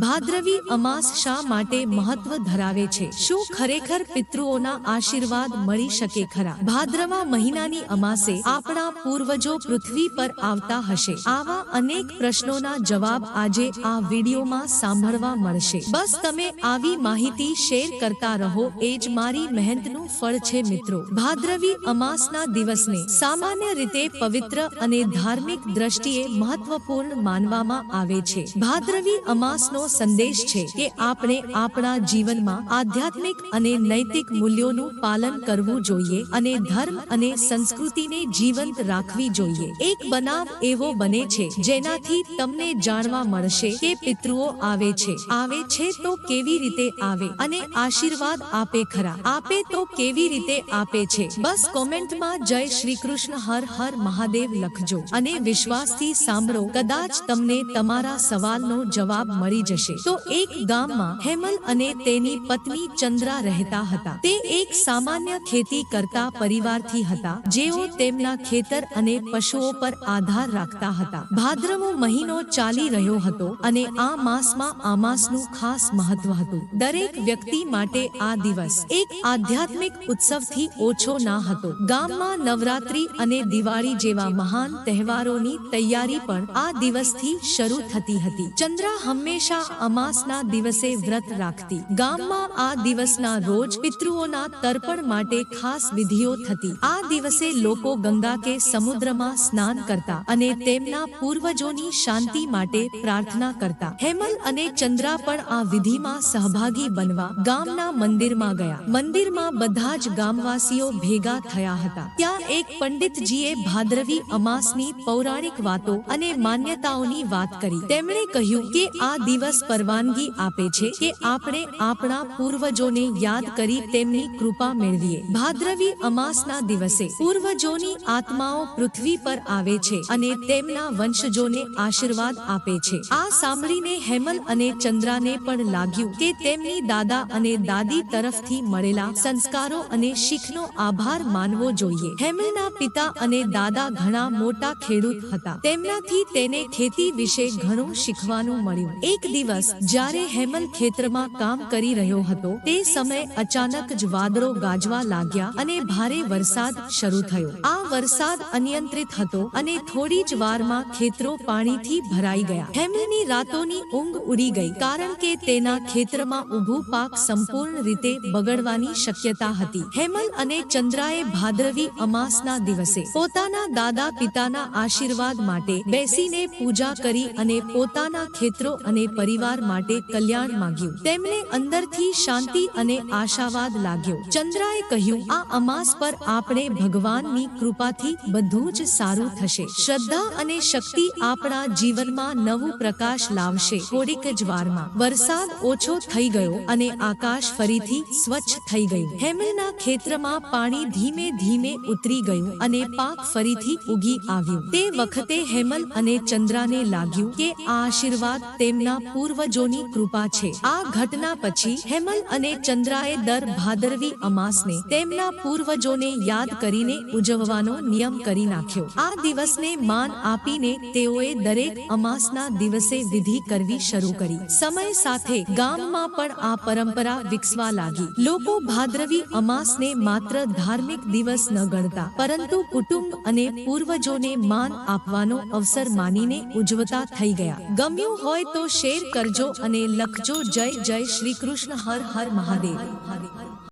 ભાદ્રવી અમાસ શા માટે મહત્વ ધરાવે છે? શું ખરેખર પિતૃઓના આશીર્વાદ મળી શકે ખરા? ભાદ્રવા મહિનાની અમાસે આપણા પૂર્વજો પૃથ્વી પર આવતા હશે. આવા અનેક પ્રશ્નોના જવાબ આજે આ વિડીયોમાં સાંભળવા મળશે. બસ તમે આવી માહિતી શેર કરતા રહો, એ જ મારી મહેનતનું ફળ છે મિત્રો. ભાદ્રવી અમાસના દિવસને સામાન્ય રીતે પવિત્ર અને ધાર્મિક દ્રષ્ટિએ મહત્વપૂર્ણ માનવામાં આવે છે. ભાદ્રવી અમાસનો સંદેશ છે કે આપણે આપણા જીવનમાં આધ્યાત્મિક અને નૈતિક મૂલ્યોનું પાલન કરવું જોઈએ અને ધર્મ અને સંસ્કૃતિને જીવંત રાખવી જોઈએ. એક બનાવ એવો બને છે જેનાથી તમને જાણવા મળશે કે પિતૃઓ આવે છે. આવે છે તો કેવી રીતે આવે અને આશીર્વાદ આપે ખરા. આપે તો કેવી રીતે આપે છે? બસ કોમેન્ટમાં જય શ્રી કૃષ્ણ, હર હર મહાદેવ લખજો અને વિશ્વાસથી સાંભળો. કદાચ તમને તમારા સવાલનો જવાબ મળી જશે તો એક ગામમાં હેમલ અને તેની પત્ની ચંદ્રા રહેતા હતા. તે એક સામાન્ય ખેતી કરતા પરિવારથી હતા. જેઓ તેમના ખેતર અને પશુઓ પર આધાર રાખતા હતા. ભાદ્રવો મહિનો ચાલી રહ્યો હતો અને આ માસમાં આ માસનું ખાસ મહત્વ હતું. દરેક વ્યક્તિ માટે આ દિવસ એક આધ્યાત્મિક ઉત્સવથી ઓછો ના હતો. ગામમાં નવરાત્રી અને દિવાળી જેવા મહાન તહેવારોની તૈયારી પણ આ દિવસથી શરૂ થતી હતી. ચંદ્રા હંમેશા અમાસના દિવસે વ્રત રાખતી. ગામમાં આ દિવસના રોજ પિતૃઓના તર્પણ માટે ખાસ વિધિઓ થતી. આ દિવસે લોકો ગંગા કે સમુદ્રમાં સ્નાન કરતા અને તેમના પૂર્વજોની શાંતિ માટે પ્રાર્થના કરતા. હેમલ અને ચંદ્રા પણ આ વિધિમાં સહભાગી બનવા ગામના મંદિરમાં ગયા. મંદિરમાં બધા જ ગામવાસીઓ ભેગા થયા હતા. ત્યાં એક પંડિતજીએ ભાદ્રવી અમાસની પૌરાણિક વાતો અને માન્યતાઓની વાત કરી. તેમણે કહ્યું કે આ દિવસ પરવાનગી આપે છે કે આપણે આપણા પૂર્વજોને યાદ કરી તેમની કૃપા મેળવીએ. ભાદ્રવી અમાસના દિવસે પૂર્વજોની આત્માઓ પૃથ્વી પર આવે છે અને તેમના વંશજોને આશીર્વાદ આપે છે. આ સાંભળીને હેમલ અને ચંદ્રાને પણ લાગ્યું કે તેમની દાદા અને દાદી તરફથી મળેલા સંસ્કારો અને શીખનો આભાર માનવો જોઈએ. હેમલના પિતા અને દાદા ઘણા મોટા ખેડૂત હતા. તેમનાથી તેને ખેતી વિશે ઘણું શીખવાનું મળ્યું. એક દિવસ, જ્યારે હેમલ ખેતરમાં કામ કરી રહ્યો હતો, તે સમયે અચાનક જ વાદળો ગાજવા લાગ્યા અને ભારે વરસાદ શરૂ થયો. આ વરસાદ અનિયંત્રિત હતો અને થોડી જ વારમાં ખેતરો પાણીથી ભરાઈ ગયા. હેમલની રાતોની ઊંઘ ઉડી ગઈ કારણ કે તેના ખેતરમાં ઊભું પાક સંપૂર્ણ રીતે બગડવાની શક્યતા હતી. હેમલ અને ચંદ્રાએ ભાદ્રવી અમાસના દિવસે પોતાના દાદા પિતાના આશીર્વાદ માટે બેસીને પૂજા કરી અને પોતાના ખેતરો અને પરિવાર માટે કલ્યાણ માંગ્યું. તેમને અંદરથી શાંતિ અને આશાવાદ લાગ્યો. ચંદ્રાએ કહ્યું, આ અમાસ પર આપણે ભગવાનની કૃપાથી બધું જ સારું થશે. શ્રદ્ધા અને શક્તિ આપણા જીવનમાં નવું પ્રકાશ લાવશે. થોડીક જ વારમાં વરસાદ ઓછો થઈ ગયો અને આકાશ ફરીથી સ્વચ્છ થઈ ગયું. હેમલના ખેતરમાં પાણી ધીમે ધીમે ઉતરી ગયું અને પાક ફરીથી ઉગી આવ્યું. તે વખતે હેમલ અને ચંદ્રાને લાગ્યું કે આ આશીર્વાદ તેમના પૂર્વજોની કૃપા છે. આ ઘટના પછી હેમલ અને ચંદ્રાએ દર ભાદરવી અમાસને તેમના પૂર્વજોને યાદ કરીને ઉજવવાનો નિયમ કરી નાખ્યો. આ દિવસને માન આપીને તેઓએ દરેક અમાસના દિવસે વિધિ કરવી શરૂ કરી. સમય સાથે ગામમાં પણ આ પરંપરા વિકસવા લાગી. લોકો ભાદ્રવી અમાસને માત્ર ધાર્મિક દિવસ ન ગણતા. પરંતુ કુટુંબ અને પૂર્વજોને માન આપવાનો અવસર માનીને ઉજવતા થઈ ગયા. ગમ્યું હોય તો શેર કરજો અને લખજો જય જય શ્રી કૃષ્ણ, હર હર મહાદેવ.